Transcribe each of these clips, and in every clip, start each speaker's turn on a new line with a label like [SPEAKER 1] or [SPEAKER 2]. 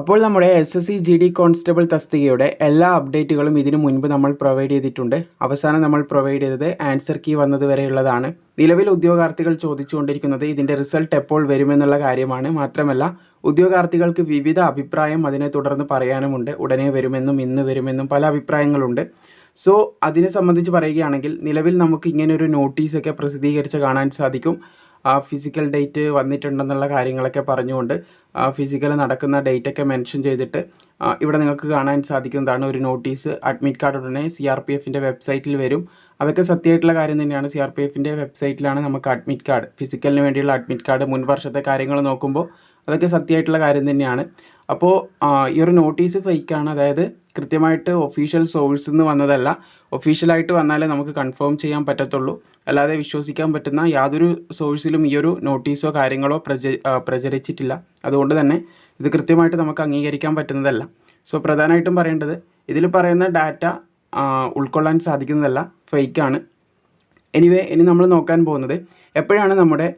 [SPEAKER 1] അപ്പോൾ നമ്മുടെ S S C G D constable തസ്തികയുടെ എല്ലാ അപ്ഡേറ്റുകളും ഇതിനു മുൻപ് നമ്മൾ പ്രൊവൈഡ് ചെയ്തിട്ടുണ്ട്. അവസാനം നമ്മൾ പ്രൊവൈഡ് ചെയ്തത് ആൻസർ കീ വന്നതുവരെയുള്ളതാണ് നിലവിൽ ഉദ്യോഗാർത്ഥികൾ ചോദിച്ചുകൊണ്ടിരിക്കുന്നത് ഇതിന്റെ റിസൾട്ട് എപ്പോൾ വരുമെന്നുള്ള കാര്യമാണ്. മാത്രമല്ല ഉദ്യോഗാർത്ഥികൾക്ക് വിവിധ അഭിപ്രായം അതിനെ തുടർന്ന് പറയാനുമുണ്ട്. ഉടനെ വരുമെന്നും ഇന്ന് വരുമെന്നും പല അഭിപ്രായങ്ങളുണ്ട്. സോ അതിനെ സംബന്ധിച്ച് പറയുകയാണെങ്കിൽ നിലവിൽ നമുക്ക് ഇങ്ങനെ ഒരു നോട്ടീസൊക്കെ പ്രസിദ്ധീകരിച്ച് കാണാൻ സാധിക്കും. ആ ഫിസിക്കൽ ഡേറ്റ് വന്നിട്ടുണ്ടെന്നുള്ള കാര്യങ്ങളൊക്കെ പറഞ്ഞുകൊണ്ട് ആ ഫിസിക്കൽ നടക്കുന്ന ഡേറ്റ് ഒക്കെ മെൻഷൻ ചെയ്തിട്ട് ഇവിടെ നിങ്ങൾക്ക് കാണാൻ സാധിക്കുന്നതാണ് ഒരു നോട്ടീസ് അഡ്മിറ്റ് കാർഡ് ഉടനെ സി ആർ പി എഫിന്റെ വെബ്സൈറ്റിൽ വരും. അതൊക്കെ സത്യമായിട്ടുള്ള കാര്യം തന്നെയാണ്. സി ആർ പി എഫിന്റെ വെബ്സൈറ്റിലാണ് നമുക്ക് അഡ്മിറ്റ് കാർഡ് ഫിസിക്കലിന് വേണ്ടിയുള്ള അഡ്മിറ്റ് കാർഡ് മുൻ വർഷത്തെ കാര്യങ്ങൾ നോക്കുമ്പോൾ അതൊക്കെ സത്യമായിട്ടുള്ള കാര്യം തന്നെയാണ്. അപ്പോൾ ഈ ഒരു നോട്ടീസ് ഫേക്ക് ആണ്. അതായത് കൃത്യമായിട്ട് ഒഫീഷ്യൽ സോഴ്സിൽ നിന്ന് വന്നതല്ല. ഒഫീഷ്യലായിട്ട് വന്നാലേ നമുക്ക് കൺഫേം ചെയ്യാൻ പറ്റത്തുള്ളൂ. അല്ലാതെ വിശ്വസിക്കാൻ പറ്റുന്ന യാതൊരു സോഴ്സിലും ഈ ഒരു നോട്ടീസോ കാര്യങ്ങളോ പ്രച പ്രചരിച്ചിട്ടില്ല. അതുകൊണ്ട് തന്നെ ഇത് കൃത്യമായിട്ട് നമുക്ക് അംഗീകരിക്കാൻ പറ്റുന്നതല്ല. സോ പ്രധാനമായിട്ടും പറയേണ്ടത് ഇതിൽ പറയുന്ന ഡാറ്റ ഉൾക്കൊള്ളാൻ സാധിക്കുന്നതല്ല ഫേക്ക് ആണ്. എനിവേ ഇനി നമ്മൾ നോക്കാൻ പോകുന്നത് എപ്പോഴാണ് നമ്മുടെ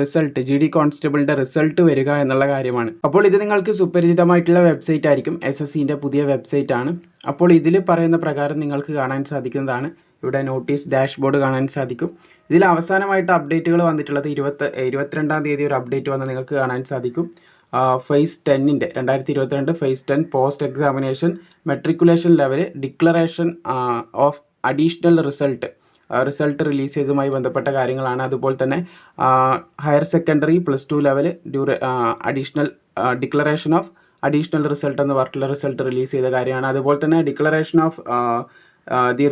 [SPEAKER 1] റിസൾട്ട് ജി ഡി കോൺസ്റ്റബിളിന്റെ റിസൾട്ട് വരിക എന്നുള്ള കാര്യമാണ്. അപ്പോൾ ഇത് നിങ്ങൾക്ക് സുപരിചിതമായിട്ടുള്ള വെബ്സൈറ്റ് ആയിരിക്കും. എസ് എസ് സിന്റെ പുതിയ വെബ്സൈറ്റ് ആണ്. അപ്പോൾ ഇതിൽ പറയുന്ന പ്രകാരം നിങ്ങൾക്ക് കാണാൻ സാധിക്കുന്നതാണ്. ഇവിടെ നോട്ടീസ് ഡാഷ്ബോർഡ് കാണാൻ സാധിക്കും. ഇതിൽ അവസാനമായിട്ട് അപ്ഡേറ്റുകൾ വന്നിട്ടുള്ളത് ഇരുപത്തി ഇരുപത്തിരണ്ടാം തീയതി ഒരു അപ്ഡേറ്റ് വന്ന് നിങ്ങൾക്ക് കാണാൻ സാധിക്കും. ഫേസ് ടെന്നിന്റെ രണ്ടായിരത്തി ഇരുപത്തിരണ്ട് phase ten post examination matriculation level declaration of additional result result release ചെയ്തതുമായി ബന്ധപ്പെട്ട കാര്യങ്ങളാണ്. അതുപോലെ തന്നെ higher secondary plus two level dura additional declaration of additional result എന്ന് പറഞ്ഞിട്ടുള്ള റിസൾട്ട് റിലീസ് ചെയ്ത കാര്യമാണ്. അതുപോലെ തന്നെ declaration of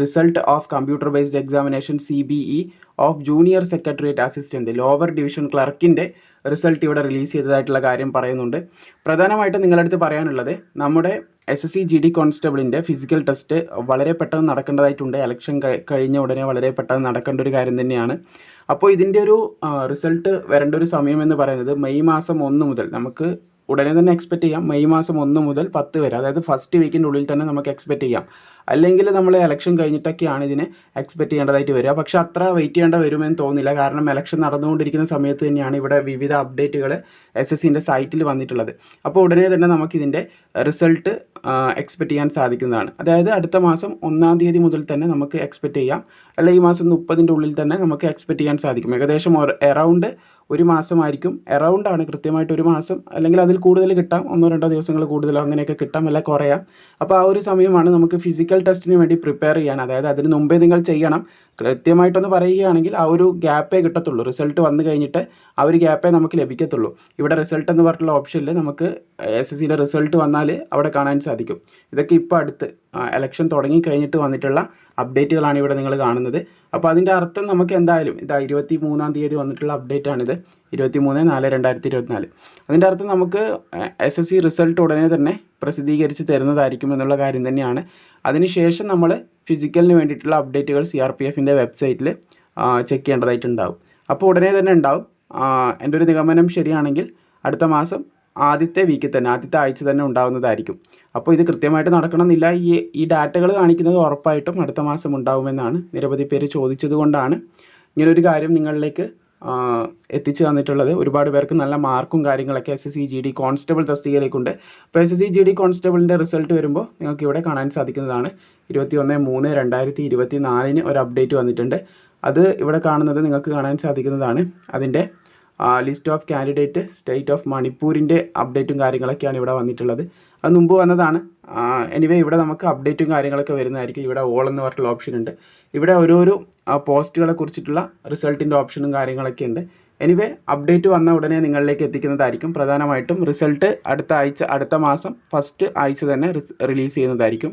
[SPEAKER 1] result of computer based examination C B E of junior secretariat assistant lower division ക്ലർക്കിന്റെ result ഇവിടെ റിലീസ് ചെയ്തതായിട്ടുള്ള കാര്യം പറയുന്നുണ്ട്. പ്രധാനമായിട്ടും നിങ്ങളുടെ അടുത്ത് പറയാനുള്ളത് നമ്മുടെ S S C G D കോൺസ്റ്റബിളിന്റെ physical test വളരെ പെട്ടെന്ന് നടക്കേണ്ടതായിട്ടുണ്ട്. ഇലക്ഷൻ കഴിഞ്ഞ ഉടനെ വളരെ പെട്ടെന്ന് നടക്കേണ്ട ഒരു കാര്യം തന്നെയാണ്. അപ്പോൾ ഇതിന്റെ ഒരു റിസൾട്ട് വരേണ്ട ഒരു സമയം എന്ന് പറയുന്നത് മെയ് മാസം ഒന്ന് മുതൽ നമുക്ക് ഉടനെ തന്നെ എക്സ്പെക്ട് ചെയ്യാം. മെയ് മാസം ഒന്ന് മുതൽ പത്ത് വരെ. അതായത് ഫസ്റ്റ് വീക്കിന്റെ ഉള്ളിൽ തന്നെ നമുക്ക് എക്സ്പെക്ട് ചെയ്യാം. അല്ലെങ്കിൽ നമ്മൾ ഇലക്ഷൻ കഴിഞ്ഞിട്ടൊക്കെയാണ് ഇതിനെ എക്സ്പെക്ട് ചെയ്യേണ്ടതായിട്ട് വരിക. പക്ഷെ അത്ര വെയിറ്റ് ചെയ്യേണ്ട വരുമെന്ന് തോന്നുന്നില്ല. കാരണം ഇലക്ഷൻ നടന്നുകൊണ്ടിരിക്കുന്ന സമയത്ത് തന്നെയാണ് ഇവിടെ വിവിധ അപ്ഡേറ്റുകൾ എസ് എസ് സിന്റെ സൈറ്റിൽ വന്നിട്ടുള്ളത്. അപ്പോൾ ഉടനെ തന്നെ നമുക്ക് ഇതിന്റെ റിസൾട്ട് എക്സ്പെക്ട് ചെയ്യാൻ സാധിക്കുന്നതാണ്. അതായത് അടുത്ത മാസം ഒന്നാം തീയതി മുതൽ തന്നെ നമുക്ക് എക്സ്പെക്ട് ചെയ്യാം. അല്ല ഈ മാസം മുപ്പതിന്റെ ഉള്ളിൽ തന്നെ നമുക്ക് എക്സ്പെക്ട് ചെയ്യാൻ സാധിക്കും. ഏകദേശം എറൗണ്ട് ഒരു മാസമായിരിക്കും. എറൗണ്ട് ആണ് കൃത്യമായിട്ട് ഒരു മാസം. അല്ലെങ്കിൽ അതിൽ കൂടുതൽ കിട്ടാം. ഒന്നോ രണ്ടോ ദിവസങ്ങൾ കൂടുതലോ അങ്ങനെയൊക്കെ കിട്ടാം അല്ല കുറയാം. അപ്പോൾ ആ ഒരു സമയമാണ് നമുക്ക് ഫിസിക്കൽ ടെസ്റ്റിന് വേണ്ടി പ്രിപ്പയർ ചെയ്യാൻ. അതായത് അതിന് മുമ്പേ നിങ്ങൾ ചെയ്യണം. കൃത്യമായിട്ടൊന്ന് പറയുകയാണെങ്കിൽ ആ ഒരു ഗ്യാപ്പേ കിട്ടത്തുള്ളൂ. റിസൾട്ട് വന്നു കഴിഞ്ഞിട്ട് ആ ഒരു ഗ്യാപ്പേ നമുക്ക് ലഭിക്കത്തുള്ളൂ. ഇവിടെ റിസൾട്ട് എന്ന് പറഞ്ഞിട്ടുള്ള ഓപ്ഷനിൽ നമുക്ക് എസ് എസ് സിയുടെ റിസൾട്ട് വന്നാൽ അവിടെ കാണാൻ സാധിക്കും. ഇതൊക്കെ ഇപ്പോൾ അടുത്ത് എലക്ഷൻ തുടങ്ങി കഴിഞ്ഞിട്ട് വന്നിട്ടുള്ള അപ്ഡേറ്റുകളാണ് ഇവിടെ നിങ്ങൾ കാണുന്നത്. അപ്പോൾ അതിന്റെ അർത്ഥം നമുക്ക് എന്തായാലും ഇതാ ഇരുപത്തി മൂന്നാം തീയതി വന്നിട്ടുള്ള അപ്ഡേറ്റ് ആണിത്. ഇരുപത്തി മൂന്ന് നാല് രണ്ടായിരത്തി ഇരുപത്തിനാല്. അതിന്റെ അർത്ഥം നമുക്ക് എസ് എസ് സി റിസൾട്ട് ഉടനെ തന്നെ പ്രസിദ്ധീകരിച്ച് തരുന്നതായിരിക്കും എന്നുള്ള കാര്യം തന്നെയാണ്. അതിനുശേഷം നമ്മൾ ഫിസിക്കലിന് വേണ്ടിയിട്ടുള്ള അപ്ഡേറ്റുകൾ സി ആർ പി എഫിന്റെ വെബ്സൈറ്റിൽ ചെക്ക് ചെയ്യേണ്ടതായിട്ടുണ്ടാവും. അപ്പോൾ ഉടനെ തന്നെ ഉണ്ടാവും. എന്റെ ഒരു നിഗമനം ശരിയാണെങ്കിൽ അടുത്ത മാസം ആദ്യത്തെ വീക്കിൽ തന്നെ ആദ്യത്തെ ആഴ്ച തന്നെ ഉണ്ടാവുന്നതായിരിക്കും. അപ്പോൾ ഇത് കൃത്യമായിട്ട് നടക്കണമെന്നില്ല. ഈ ഈ ഡാറ്റകൾ കാണിക്കുന്നത് ഉറപ്പായിട്ടും അടുത്ത മാസം ഉണ്ടാവുമെന്നാണ് നിരവധി പേര് ചോദിച്ചതുകൊണ്ടാണ്. ഇങ്ങനൊരു കാര്യം നിങ്ങളിലേക്ക് എത്തിച്ചു തന്നിട്ടുള്ളത്. ഒരുപാട് പേർക്ക് നല്ല മാർക്കും കാര്യങ്ങളൊക്കെ S S C G D constable തസ്തികയിലേക്കുണ്ട്. അപ്പോൾ S S C G D കോൺസ്റ്റബിളിന്റെ result വരുമ്പോൾ നിങ്ങൾക്ക് ഇവിടെ കാണാൻ സാധിക്കുന്നതാണ്. ഇരുപത്തി ഒന്ന് മൂന്ന് രണ്ടായിരത്തി ഇരുപത്തി നാലിന് ഒരു അപ്ഡേറ്റ് വന്നിട്ടുണ്ട്. അത് ഇവിടെ കാണുന്നത് നിങ്ങൾക്ക് കാണാൻ സാധിക്കുന്നതാണ്. അതിന്റെ list of candidate state of മണിപ്പൂരിന്റെ അപ്ഡേറ്റും കാര്യങ്ങളൊക്കെയാണ് ഇവിടെ വന്നിട്ടുള്ളത്. അത് മുമ്പ് വന്നതാണ്. എനിവേ ഇവിടെ നമുക്ക് അപ്ഡേറ്റും കാര്യങ്ങളൊക്കെ വരുന്നതായിരിക്കും. ഇവിടെ ഓൾ എന്ന് പറഞ്ഞിട്ടുള്ള ഓപ്ഷൻ ഉണ്ട്. ഇവിടെ ഓരോരോ പോസ്റ്റുകളെ കുറിച്ചിട്ടുള്ള റിസൾട്ടിന്റെ ഓപ്ഷനും കാര്യങ്ങളൊക്കെ ഉണ്ട്. എനിവേ അപ്ഡേറ്റ് വന്ന ഉടനെ നിങ്ങളിലേക്ക് എത്തിക്കുന്നതായിരിക്കും. പ്രധാനമായിട്ടും റിസൾട്ട് അടുത്ത ആഴ്ച അടുത്ത മാസം ഫസ്റ്റ് ആഴ്ച തന്നെ റിലീസ് ചെയ്യുന്നതായിരിക്കും.